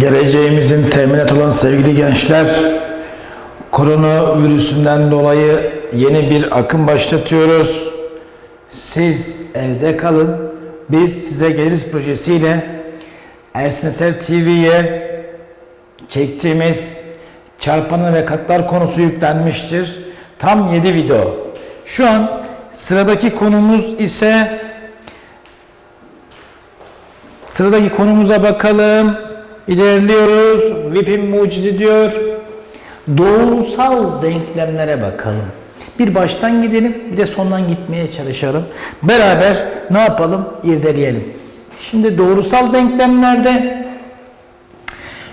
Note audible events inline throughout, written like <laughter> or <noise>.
Geleceğimizin teminat olan sevgili gençler, koronavirüsünden dolayı yeni bir akım başlatıyoruz. Siz evde kalın, biz size geliriz projesiyle Ersin Eser TV'ye çektiğimiz çarpanı ve katlar konusu yüklenmiştir. Tam 7 video. Şu an sıradaki konumuz ise Sıradaki konumuza bakalım. İlerliyoruz. Vip'in mucizi diyor. Doğrusal denklemlere bakalım. Bir baştan gidelim, bir de sondan gitmeye çalışalım. Beraber ne yapalım? İrdeleyelim. Şimdi doğrusal denklemlerde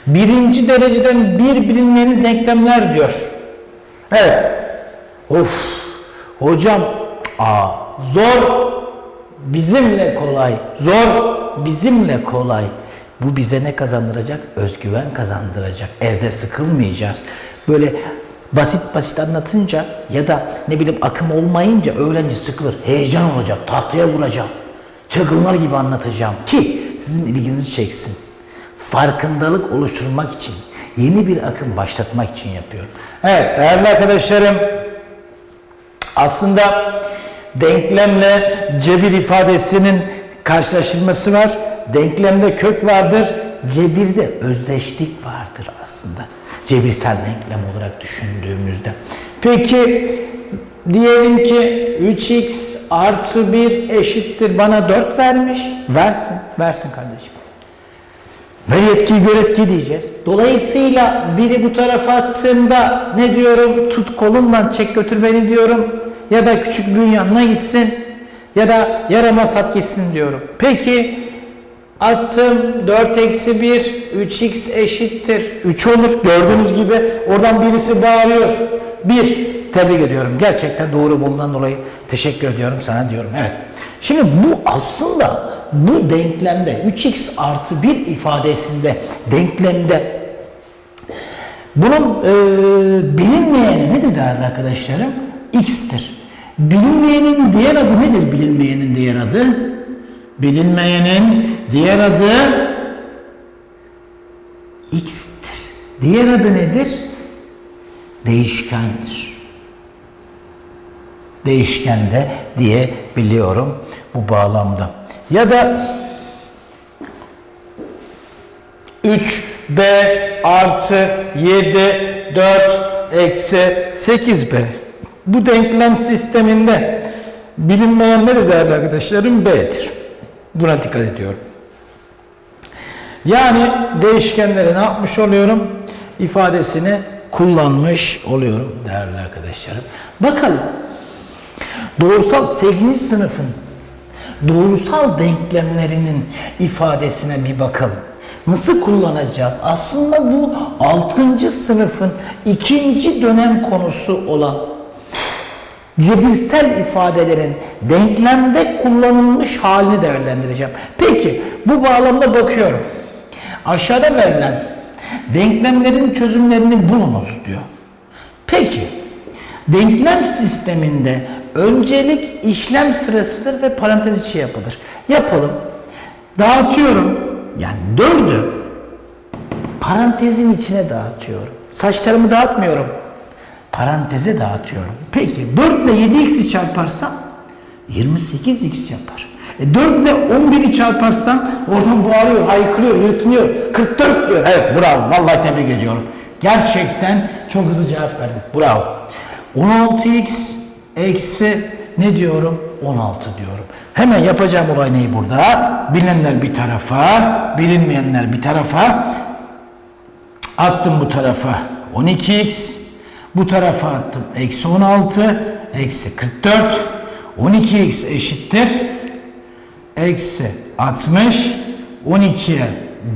birinci dereceden bir bilinmeyen denklemler diyor. Evet. Of. Hocam, aa, zor bizimle kolay. Zor bizimle kolay. Bu bize ne kazandıracak? Özgüven kazandıracak. Evde sıkılmayacağız. Böyle basit basit anlatınca ya da ne bileyim akım olmayınca öğrenci sıkılır. Heyecan olacak. Tahtaya vuracağım. Çılgınlar gibi anlatacağım ki sizin ilginizi çeksin. Farkındalık oluşturmak için, yeni bir akım başlatmak için yapıyorum. Evet değerli arkadaşlarım, aslında denklemle cebir ifadesinin karşılaştırması var. Denklemde kök vardır, cebirde özdeşlik vardır aslında. Cebirsel denklem olarak düşündüğümüzde. Peki diyelim ki 3x artı 1 eşittir bana 4 vermiş. Versin, versin kardeşim. Ver yetkiyi gör etki diyeceğiz. Dolayısıyla biri bu tarafa attığımda ne diyorum? Tut kolumdan çek götür beni diyorum. Ya da küçük büyüğün yanına gitsin. Ya da yaramaz at gitsin diyorum. Peki attım 4 eksi 1 3x eşittir 3 olur. Gördüğünüz gibi oradan birisi bağırıyor. 1 tebrik ediyorum. Gerçekten doğru bulundan dolayı teşekkür ediyorum sana diyorum. Evet. Şimdi bu aslında bu denklemde 3x artı 1 ifadesinde denklemde bunun e, bilinmeyeni nedir değerli arkadaşlarım? x'tir. Bilinmeyenin diğer adı nedir bilinmeyenin diğer adı? Bilinmeyenin diğer adı x'tir. Diğer adı nedir? Değişkendir. Değişkende diye biliyorum bu bağlamda. Ya da 3b artı 7 4 eksi 8b. Bu denklem sisteminde bilinmeyenler de değerli arkadaşlarım b'dir. Buna dikkat ediyorum. Yani değişkenleri ne yapmış oluyorum? İfadesini kullanmış oluyorum değerli arkadaşlarım. Bakalım. Doğrusal 8. sınıfın doğrusal denklemlerinin ifadesine bir bakalım. Nasıl kullanacağız? Aslında bu 6. sınıfın ikinci dönem konusu olan cebirsel ifadelerin denklemde kullanılmış halini değerlendireceğim. Peki bu bağlamda bakıyorum. Aşağıda verilen denklemlerin çözümlerini bulunuz diyor. Peki denklem sisteminde öncelik işlem sırasıdır ve parantez içi yapılır. Yapalım. Dağıtıyorum. Yani dördü parantezin içine dağıtıyorum. Saçlarımı dağıtmıyorum. Paranteze dağıtıyorum. Peki 4 ile 7x'i çarparsam 28x yapar. E 4 ile 11'i çarparsam oradan bağırıyor, haykırıyor, yırtınıyor. 44 diyor. Evet bravo. Vallahi tebrik ediyorum. Gerçekten çok hızlı cevap verdin. Bravo. 16x eksi ne diyorum? 16 diyorum. Hemen yapacağım olay neyi burada? Bilinenler bir tarafa, bilinmeyenler bir tarafa. Attım bu tarafa 12x, bu tarafa attım eksi 16, eksi 44. 12x eşittir. Eksi 60. 12'ye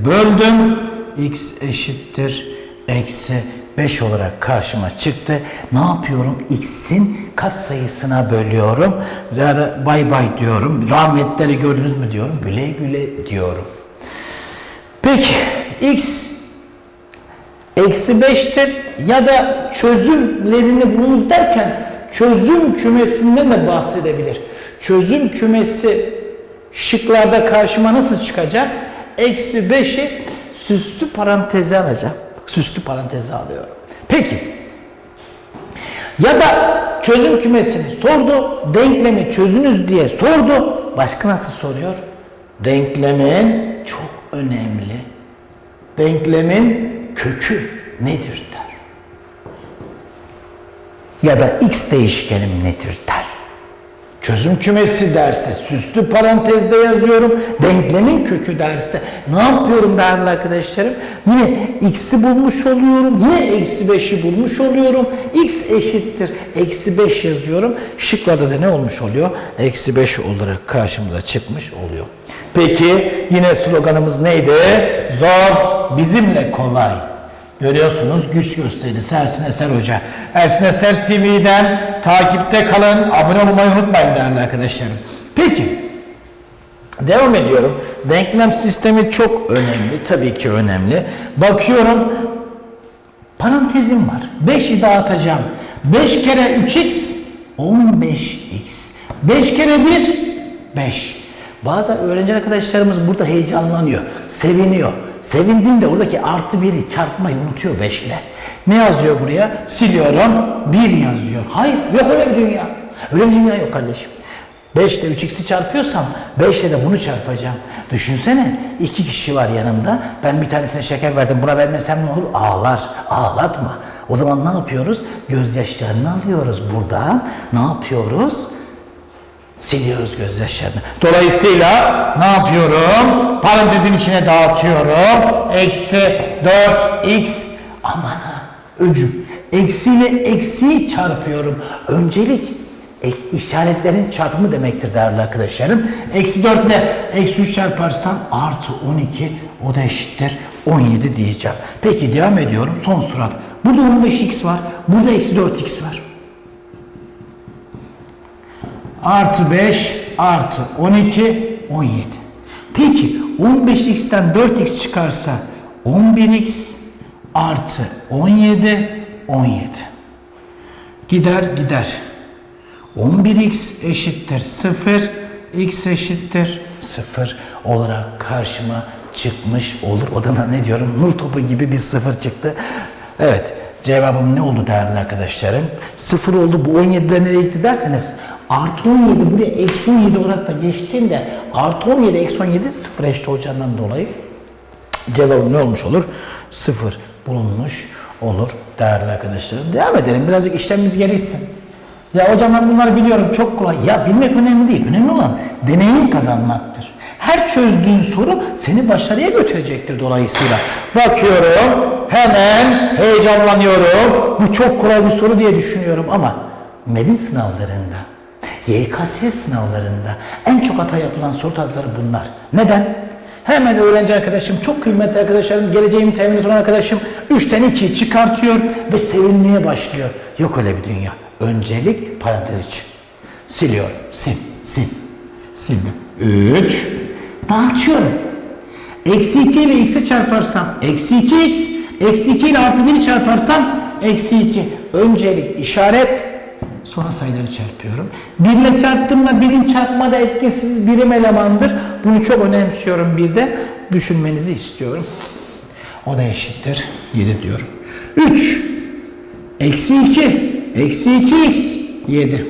böldüm. x eşittir. Eksi 5 olarak karşıma çıktı. Ne yapıyorum? X'in katsayısına bölüyorum. Ya da bay bay diyorum. Rahmetleri gördünüz mü diyorum. Güle güle diyorum. Peki x eksi 5'tir ya da çözümlerini bulunuz derken çözüm kümesinden de bahsedebilir. Çözüm kümesi şıklarda karşıma nasıl çıkacak? Eksi 5'i süslü paranteze alacağım. Süslü paranteze alıyorum. Peki. Ya da çözüm kümesini sordu, denklemi çözünüz diye sordu. Başka nasıl soruyor? Denklemin çok önemli. Denklemin kökü nedir der. Ya da x değişkenim nedir der. Çözüm kümesi derse süslü parantezde yazıyorum. Denklemin kökü derse ne yapıyorum değerli arkadaşlarım? Yine x'i bulmuş oluyorum. Yine eksi 5'i bulmuş oluyorum. x eşittir. Eksi 5 yazıyorum. Şıklarda da ne olmuş oluyor? Eksi 5 olarak karşımıza çıkmış oluyor. Peki yine sloganımız neydi? Zor bizimle kolay. Görüyorsunuz güç gösterisi Ersin Eser Hoca. Ersin Eser TV'den takipte kalın, abone olmayı unutmayın değerli arkadaşlarım. Peki, devam ediyorum. Denklem sistemi çok önemli, tabii ki önemli. Bakıyorum, parantezim var. 5'i dağıtacağım. 5 kere 3x, 15x. 5 kere 1, 5. Bazı öğrenci arkadaşlarımız burada heyecanlanıyor, seviniyor. Sevindiğinde oradaki artı biri çarpmayı unutuyor 5 ile. Ne yazıyor buraya? Siliyorum, 1 yazıyor. Hayır, yok öyle bir dünya. Öyle bir dünya yok kardeşim. 5 ile 3x'i çarpıyorsam 5 ile de bunu çarpacağım. Düşünsene iki kişi var yanımda. Ben bir tanesine şeker verdim. Buna vermesem ne olur? Ağlar. Ağlatma. O zaman ne yapıyoruz? Gözyaşlarını alıyoruz burada. Ne yapıyoruz? Siliyoruz gözyaşlarını. Dolayısıyla ne yapıyorum? Parantezin içine dağıtıyorum. Eksi 4x. Aman ha. Öcü. Eksiyle eksiyi çarpıyorum. Öncelik ek, işaretlerin çarpımı demektir değerli arkadaşlarım. Eksi 4 ile eksi 3 çarparsam artı 12 o da eşittir 17 diyeceğim. Peki devam ediyorum. Son surat. Burada 15x var. Burada eksi 4x var. Artı 5 artı 12 17. Peki 15x'ten 4x çıkarsa 11x artı 17 17. Gider gider. 11x eşittir 0, x eşittir 0 olarak karşıma çıkmış olur. O da ne diyorum? Nur topu gibi bir sıfır çıktı. Evet. Cevabım ne oldu değerli arkadaşlarım? Sıfır oldu. Bu 17'den nereye gitti derseniz artı 17 buraya eksi 17 olarak da geçtiğinde artı 17 eksi 17 sıfır eşit olacağından dolayı cevabım ne olmuş olur? Sıfır bulunmuş olur değerli arkadaşlarım. Devam edelim. Birazcık işlemimiz gelişsin. Ya hocam ben bunları biliyorum çok kolay. Ya bilmek önemli değil. Önemli olan deneyim kazanmaktır. Her çözdüğün soru seni başarıya götürecektir dolayısıyla. Bakıyorum hemen heyecanlanıyorum. Bu çok kolay bir soru diye düşünüyorum ama MEBİL sınavlarında, YKS sınavlarında en çok hata yapılan soru tarzları bunlar. Neden? Hemen öğrenci arkadaşım, çok kıymetli arkadaşlarım, geleceğimi temin eden arkadaşım 3'ten 2'yi çıkartıyor ve sevinmeye başlıyor. Yok öyle bir dünya. Öncelik parantez içi. Siliyorum. Sil, sil. Sildim. 3. Dağıtıyorum. Eksi 2 ile x'i çarparsam eksi 2x, eksi 2 ile artı 1'i çarparsam eksi 2. Öncelik işaret, sonra sayıları çarpıyorum. 1 ile çarptığımda 1'in çarpmada etkisiz birim elemandır. Bunu çok önemsiyorum bir de. Düşünmenizi istiyorum. O da eşittir 7 diyorum. 3. Eksi 2. Eksi 2x 7.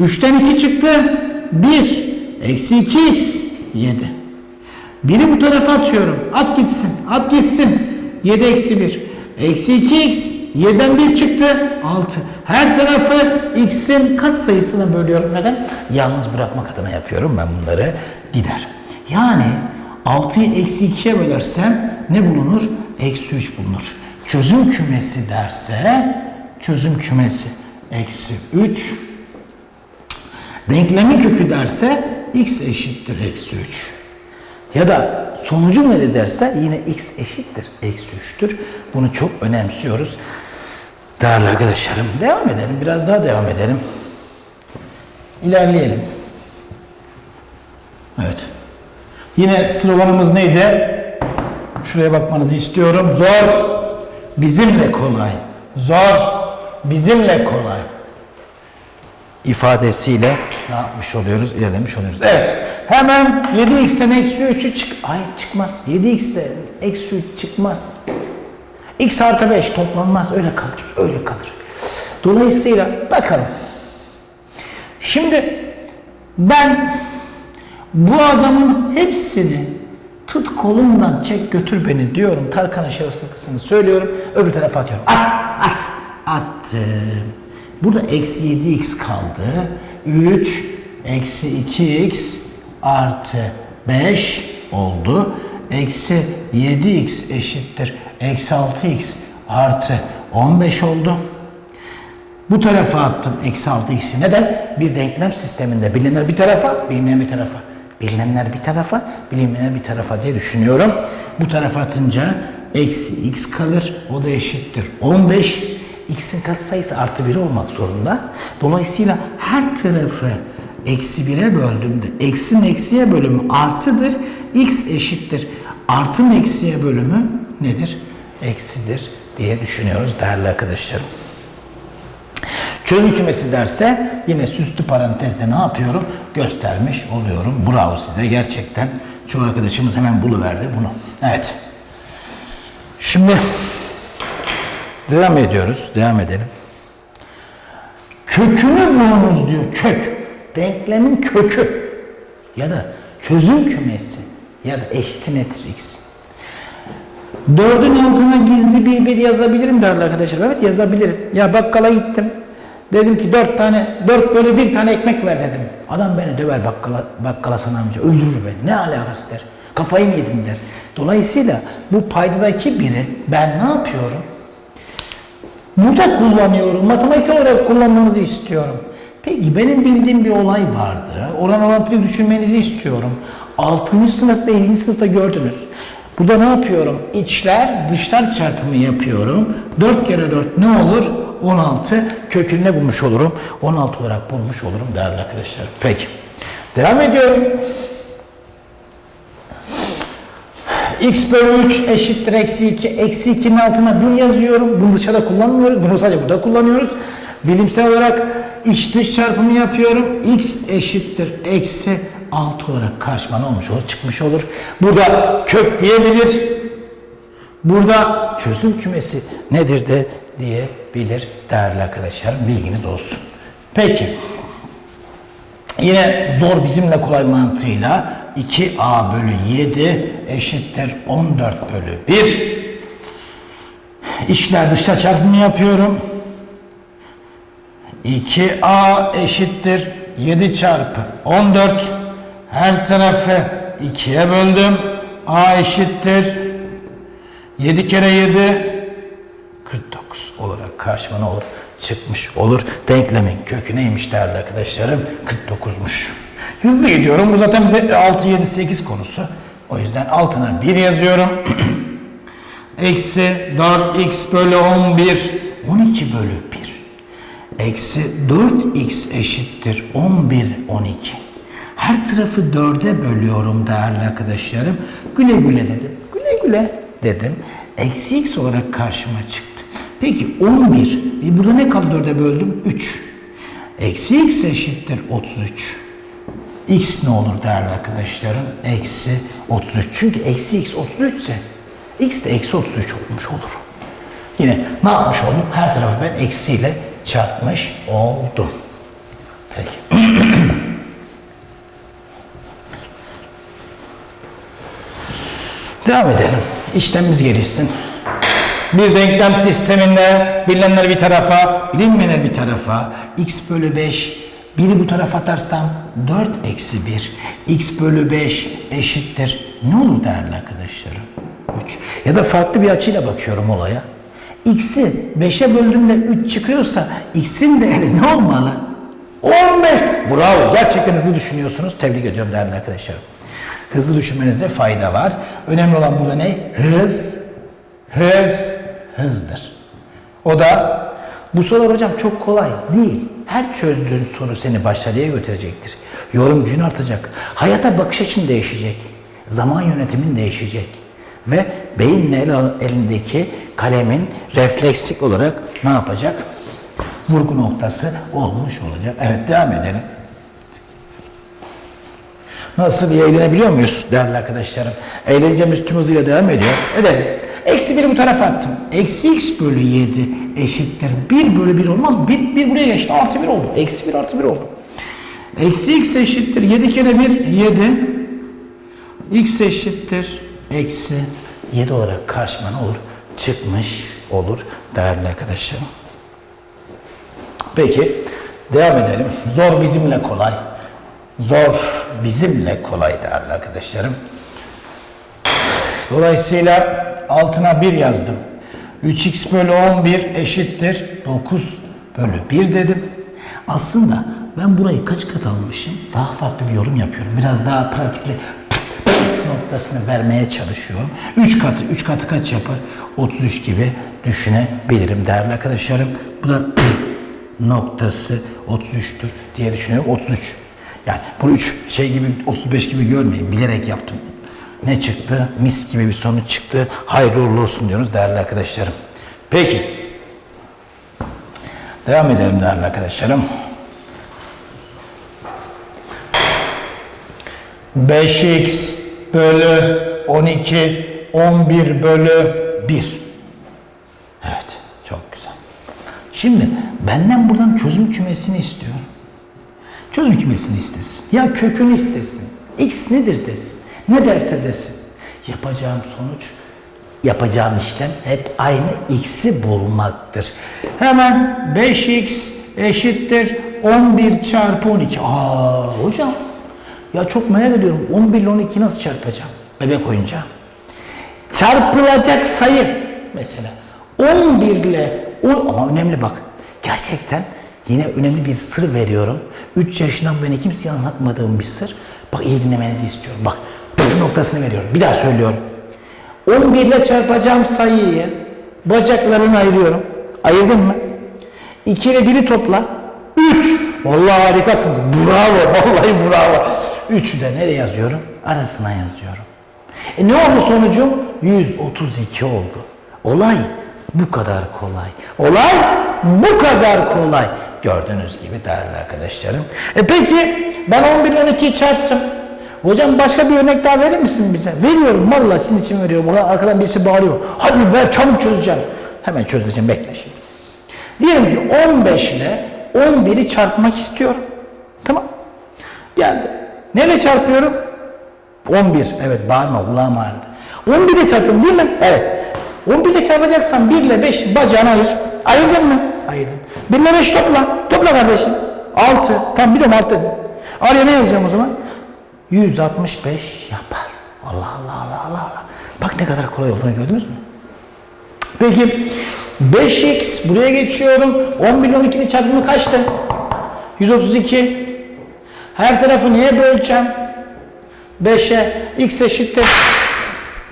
3'ten 2 çıktı. 1. Eksi 2x 7. Biri bu tarafa atıyorum. At gitsin. At gitsin. 7 eksi 1. Eksi 2x. 7'den 1 çıktı. 6. Her tarafı x'in kaç sayısına bölüyorum. Neden? Yalnız bırakmak adına yapıyorum ben bunları. Gider. Yani 6'yı eksi 2'ye bölersem ne bulunur? Eksi 3 bulunur. Çözüm kümesi derse çözüm kümesi eksi 3 Denklemin kökü derse x eşittir eksi 3. Ya da sonucu ne derse yine x eşittir eksi 3'tür. Bunu çok önemsiyoruz. Değerli arkadaşlarım devam edelim. Biraz daha devam edelim. İlerleyelim. Evet. Yine sloganımız neydi? Şuraya bakmanızı istiyorum. Zor bizimle kolay. Zor bizimle kolay. ifadesiyle ne yapmış oluyoruz? İlerlemiş oluyoruz. Evet. Hemen 7x'ten eksi 3'ü çık... Ay çıkmaz. 7x'ten eksi 3 çıkmaz. X artı 5 toplanmaz. Öyle kalır. Öyle kalır. Dolayısıyla bakalım. Şimdi ben bu adamın hepsini tut kolumdan çek götür beni diyorum. Tarkan'ın şahısını söylüyorum. Öbür tarafa atıyorum. At, at, attım. Burada eksi 7x kaldı. 3 eksi 2x artı 5 oldu. Eksi 7x eşittir. Eksi 6x artı 15 oldu. Bu tarafa attım eksi 6x'i. Neden? Bir denklem sisteminde bilinenler bir tarafa, bilinmeyen bir tarafa. Bilinenler bir tarafa, bilinmeyenler bir tarafa diye düşünüyorum. Bu tarafa atınca eksi x kalır. O da eşittir 15. x'in katsayısı artı 1 olmak zorunda. Dolayısıyla her tarafı eksi 1'e böldüğümde x'in eksiye bölümü artıdır. x eşittir. Artın eksiye bölümü nedir? Eksidir diye düşünüyoruz değerli arkadaşlarım. Çözüm kümesi derse yine süslü parantezde ne yapıyorum? Göstermiş oluyorum. Bravo size gerçekten. Çoğu arkadaşımız hemen buluverdi bunu. Evet. Şimdi devam ediyoruz. Devam edelim. Kökünü bulunuz diyor. Kök. Denklemin kökü. Ya da çözüm kümesi. Ya da eştimetrix. Dördün altına gizli bir bir yazabilirim değerli arkadaşlar. Evet yazabilirim. Ya bakkala gittim. Dedim ki dört tane, dört böyle bir tane ekmek ver dedim. Adam beni döver bakkala, bakkala sana amca, öldürür beni. Ne alakası der. Kafayı mı yedin der. Dolayısıyla bu paydadaki biri ben ne yapıyorum? Burada kullanıyorum. Matematiksel olarak kullanmanızı istiyorum. Peki benim bildiğim bir olay vardı. Oran orantıyı düşünmenizi istiyorum. 6. sınıf ve 7. sınıfta gördünüz. Burada ne yapıyorum? İçler dışlar çarpımı yapıyorum. 4 kere 4 ne olur? 16 kökünü ne bulmuş olurum? 16 olarak bulmuş olurum değerli arkadaşlar. Peki. Devam ediyorum. x bölü 3 eşittir eksi 2. Eksi 2'nin altına 1 yazıyorum. Bunu dışarıda kullanmıyoruz. Bunu sadece burada kullanıyoruz. Bilimsel olarak iç dış çarpımı yapıyorum. x eşittir eksi 6 olarak karşıma ne olmuş olur? Çıkmış olur. Burada kök diyebilir. Burada çözüm kümesi nedir de diyebilir değerli arkadaşlarım. Bilginiz olsun. Peki. Yine zor bizimle kolay mantığıyla 2a bölü 7 eşittir 14 bölü 1. İşler dışta çarpımı yapıyorum. 2a eşittir 7 çarpı 14. Her tarafı 2'ye böldüm. a eşittir 7 kere 7 49 olarak karşıma ne olur? Çıkmış olur. Denklemin kökü neymiş değerli arkadaşlarım? 49'muş. Hızlı gidiyorum. Bu zaten 6, 7, 8 konusu. O yüzden altına 1 yazıyorum. <clears throat> Eksi 4x bölü 11. 12 bölü 1. Eksi 4x eşittir 11, 12. Her tarafı 4'e bölüyorum değerli arkadaşlarım. Güle güle dedim. Güle güle dedim. Eksi x olarak karşıma çıktı. Peki 11. E burada ne kaldı 4'e böldüm? 3. Eksi x eşittir 33. X ne olur değerli arkadaşlarım? Eksi 33. Çünkü eksi x 33 ise x de eksi 33 olmuş olur. Yine ne yapmış oldum? Her tarafı ben eksiyle çarpmış oldum. Peki. <clears throat> Devam edelim. İşlemimiz gelişsin. Bir denklem sisteminde bilinenler bir tarafa, bilinmeyenler bir tarafa, x bölü 5, biri bu tarafa atarsam 4 eksi 1, x bölü 5 eşittir. Ne olur değerli arkadaşlarım? 3. Ya da farklı bir açıyla bakıyorum olaya. X'i 5'e böldüğümde 3 çıkıyorsa x'in değeri ne olmalı? 15. Bravo. Gerçekten hızlı düşünüyorsunuz. Tebrik ediyorum değerli arkadaşlarım. Hızlı düşünmenizde fayda var. Önemli olan burada ne? Hız, hız, hızdır. O da bu sorular hocam çok kolay değil. Her çözdüğün soru seni başarıya götürecektir. Yorum gücün artacak. Hayata bakış açın değişecek. Zaman yönetimin değişecek. Ve beyinle el, elindeki kalemin refleksik olarak ne yapacak? vurgu noktası olmuş olacak. Evet devam edelim. Nasıl bir eğlenebiliyor muyuz değerli arkadaşlarım? Eğlencemiz tüm hızıyla devam ediyor. Edelim. Eksi 1'i bu tarafa attım. Eksi x bölü 7 eşittir. 1 bölü 1 olmaz. 1, 1 buraya geçti. Artı 1 oldu. Eksi 1 artı 1 oldu. Eksi x eşittir. 7 kere 1 7. x eşittir. Eksi 7 olarak karşıma ne olur? Çıkmış olur değerli arkadaşlarım. Peki devam edelim. Zor bizimle kolay. Zor bizimle kolay değerli arkadaşlarım. Dolayısıyla altına 1 yazdım. 3x bölü 11 eşittir 9 bölü 1 dedim. Aslında ben burayı kaç kat almışım? Daha farklı bir yorum yapıyorum. Biraz daha pratikli noktasını vermeye çalışıyorum. 3 katı, 3 katı kaç yapar? 33 gibi düşünebilirim değerli arkadaşlarım. Bu da <clears throat> noktası 33'tür diye düşünüyorum. 33. Yani bunu 3 şey gibi 35 gibi görmeyin. Bilerek yaptım. Ne çıktı? Mis gibi bir sonuç çıktı. Hayırlı uğurlu olsun diyoruz değerli arkadaşlarım. Peki. Devam edelim değerli arkadaşlarım. 5x bölü 12 11 bölü 1. Evet, çok güzel. Şimdi benden buradan çözüm kümesini istiyor. Çözüm kümesini istesin. Ya kökünü istesin. X nedir desin. Ne derse desin. Yapacağım sonuç, yapacağım işlem hep aynı x'i bulmaktır. Hemen 5x eşittir 11 çarpı 12. Aa hocam ya çok merak ediyorum 11 ile 12 nasıl çarpacağım bebek oyuncağı? Çarpılacak sayı mesela 11 ile 10 ama önemli bak gerçekten yine önemli bir sır veriyorum. 3 yaşından beri kimseye anlatmadığım bir sır. Bak iyi dinlemenizi istiyorum. Bak püf noktasını veriyorum. Bir daha söylüyorum. 11 ile çarpacağım sayıyı bacaklarını ayırıyorum. Ayırdın mı? 2 ile 1'i topla. 3. Vallahi harikasınız. Bravo. <laughs> Vallahi bravo. 3'ü de nereye yazıyorum? Arasına yazıyorum. E ne oldu sonucum? 132 oldu. Olay bu kadar kolay. Olay bu kadar kolay. Gördüğünüz gibi değerli arkadaşlarım. E peki ben 11 ile 12'yi çarptım. Hocam başka bir örnek daha verir misin bize? Veriyorum vallahi sizin için veriyorum. Ulan arkadan birisi bağırıyor. Hadi ver çabuk çözeceğim. Hemen çözeceğim bekle şimdi. Diyelim ki 15 ile 11'i çarpmak istiyorum. Tamam. Geldi. Neyle çarpıyorum? 11. Evet bağırma kulağım ağrıdı. 11 ile çarpıyorum değil mi? Evet. 11 ile çarpacaksan 1 ile 5 bacağını ayır. Ayırdın mı? Ayırdım. 1 ile 5 topla. Topla kardeşim. 6. Tam bir de 6 dedim. Araya ne yazacağım o zaman? 165 yapar. Allah Allah Allah Allah. Bak ne kadar kolay olduğunu gördünüz mü? Peki 5x buraya geçiyorum. 11 ile 12'nin çarpımı kaçtı? 132. Her tarafı niye böleceğim? 5'e x eşittir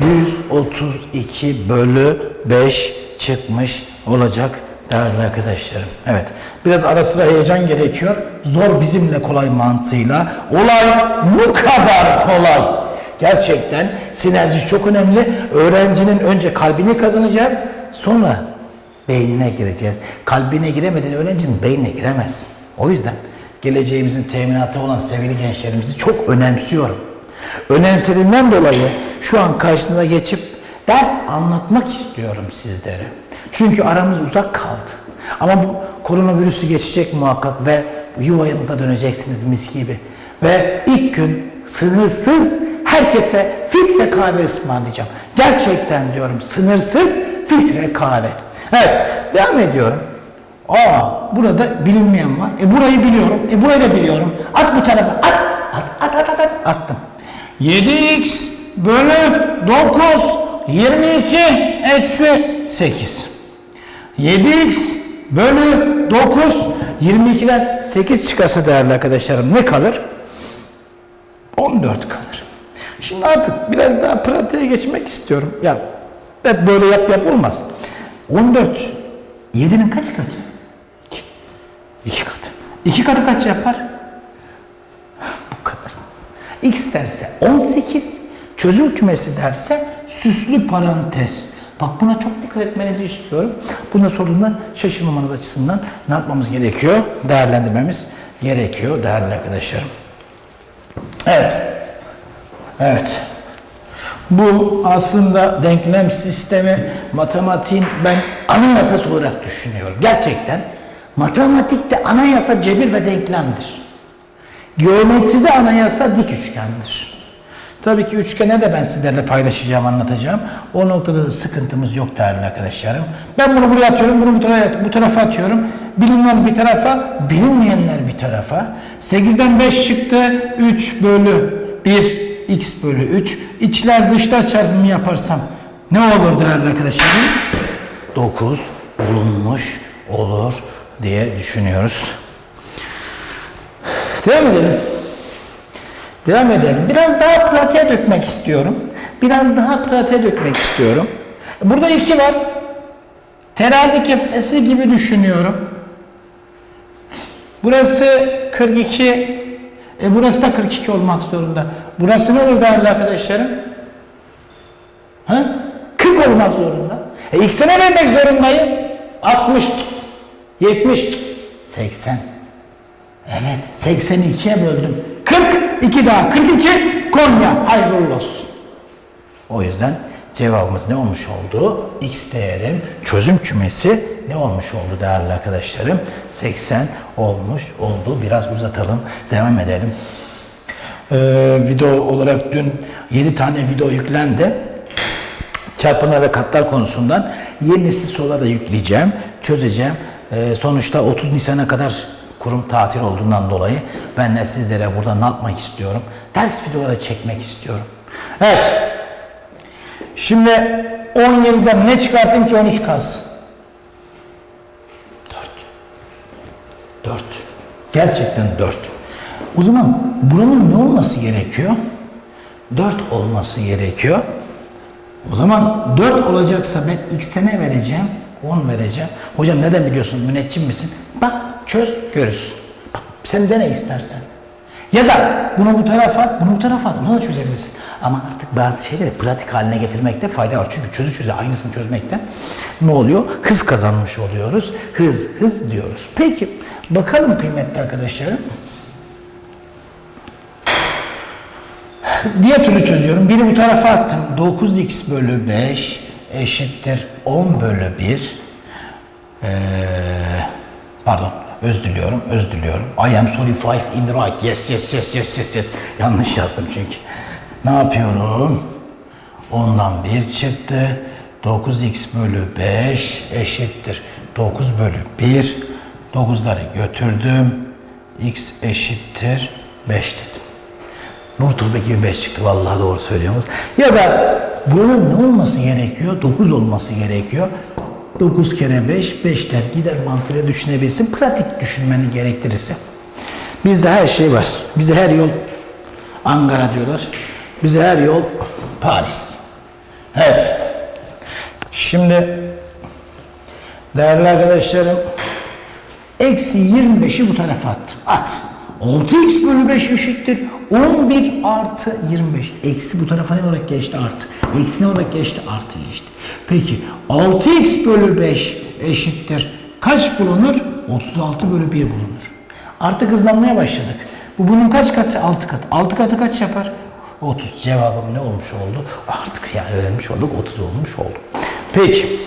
132 bölü 5 çıkmış olacak değerli arkadaşlarım. Evet. Biraz ara sıra heyecan gerekiyor. Zor bizimle kolay mantığıyla. Olay bu kadar kolay. Gerçekten sinerji çok önemli. Öğrencinin önce kalbini kazanacağız. Sonra beynine gireceğiz. Kalbine giremeden öğrencinin beynine giremez. O yüzden geleceğimizin teminatı olan sevgili gençlerimizi çok önemsiyorum. Önemsediğimden dolayı şu an karşınıza geçip ders anlatmak istiyorum sizlere. Çünkü aramız uzak kaldı. Ama bu koronavirüsü geçecek muhakkak ve yuvanıza döneceksiniz mis gibi. Ve ilk gün sınırsız herkese filtre kahve ısmarlayacağım. Gerçekten diyorum sınırsız filtre kahve. Evet devam ediyorum. Aa burada bilinmeyen var. E burayı biliyorum. E burayı da biliyorum. At bu tarafa. At. At at at at. at. Attım. 7x bölü 9 22 eksi 8. 7x bölü 9 22'den 8 çıkarsa değerli arkadaşlarım ne kalır? 14 kalır. Şimdi artık biraz daha pratiğe geçmek istiyorum. Ya hep böyle yap yap olmaz. 14 7'nin kaç katı? 2. 2 katı. 2 katı kaç yapar? Bu kadar. X derse 18, çözüm kümesi derse süslü parantez. Bak buna çok dikkat etmenizi istiyorum. Bunda sorduğunda şaşırmamanız açısından ne yapmamız gerekiyor? Değerlendirmemiz gerekiyor değerli arkadaşlarım. Evet. Evet. Bu aslında denklem sistemi matematiğin ben anayasası olarak düşünüyorum. Gerçekten matematikte anayasa cebir ve denklemdir. Geometride anayasa dik üçgendir. Tabii ki üçgene de ben sizlerle paylaşacağım, anlatacağım. O noktada da sıkıntımız yok değerli arkadaşlarım. Ben bunu buraya atıyorum, bunu bu tarafa, bu tarafa atıyorum. Bilinmeyen bir tarafa, bilinmeyenler bir tarafa. 8'den 5 çıktı, 3 bölü 1, x bölü 3. İçler dışlar çarpımı yaparsam ne olur değerli arkadaşlarım? 9 bulunmuş olur diye düşünüyoruz. Devam edelim. Devam edelim. Biraz daha pratiğe dökmek istiyorum. Biraz daha pratiğe dökmek istiyorum. Burada iki var. Terazi kefesi gibi düşünüyorum. Burası 42. E burası da 42 olmak zorunda. Burası ne olur değerli arkadaşlarım? Ha? 40 olmak zorunda. E x'e vermek zorundayım? 60. 70. 80. Evet 82'ye böldüm. 42 daha 42 Konya hayırlı olsun. O yüzden cevabımız ne olmuş oldu? X değerim çözüm kümesi ne olmuş oldu değerli arkadaşlarım? 80 olmuş oldu. Biraz uzatalım. Devam edelim. Ee, video olarak dün 7 tane video yüklendi. Çarpanlar ve katlar konusundan yenisi soruları da yükleyeceğim, çözeceğim. Ee, sonuçta 30 Nisan'a kadar kurum tatil olduğundan dolayı ben de sizlere burada ne yapmak istiyorum? Ders videoları çekmek istiyorum. Evet. Şimdi 17'den ne çıkartayım ki 13 kalsın? 4. 4. Gerçekten 4. O zaman buranın ne olması gerekiyor? 4 olması gerekiyor. O zaman 4 olacaksa ben x'e ne vereceğim? 10 vereceğim. Hocam neden biliyorsun? Müneccim misin? Bak çöz görürsün. Bak sen dene istersen. Ya da bunu bu tarafa at, bunu bu tarafa at. Bunu da çözebilirsin. Ama artık bazı şeyleri pratik haline getirmekte fayda var. Çünkü çözü çöze aynısını çözmekten ne oluyor? Hız kazanmış oluyoruz. Hız, hız diyoruz. Peki bakalım kıymetli arkadaşlarım. Diğer türlü çözüyorum. Biri bu tarafa attım. 9x bölü 5 eşittir 10 bölü 1. Ee, pardon. Öz diliyorum. Öz diliyorum. I am sorry five in the right. Yes yes yes yes yes yes. Yanlış yazdım çünkü. Ne yapıyorum? Ondan 1 çıktı. 9x bölü 5 eşittir. 9 bölü 1. 9'ları götürdüm. x eşittir 5 dedim. Nur Turbe gibi 5 çıktı vallahi doğru söylüyorsunuz. Ya da buranın ne olması gerekiyor? 9 olması gerekiyor. 9 kere 5, 5 der gider mantığıyla düşünebilirsin. Pratik düşünmeni gerektirirse. Bizde her şey var. Bize her yol Ankara diyorlar. Bize her yol Paris. Evet. Şimdi değerli arkadaşlarım Eksi 25'i bu tarafa attım. At. 6x bölü 5 eşittir. 11 artı 25. Eksi bu tarafa ne olarak geçti? Artı. Eksi ne olarak geçti? Artı geçti. Peki 6x bölü 5 eşittir. Kaç bulunur? 36 bölü 1 bulunur. Artık hızlanmaya başladık. Bu bunun kaç katı? 6 katı. 6 katı kaç yapar? 30. Cevabım ne olmuş oldu? Artık yani öğrenmiş olduk. 30 olmuş oldu. Peki.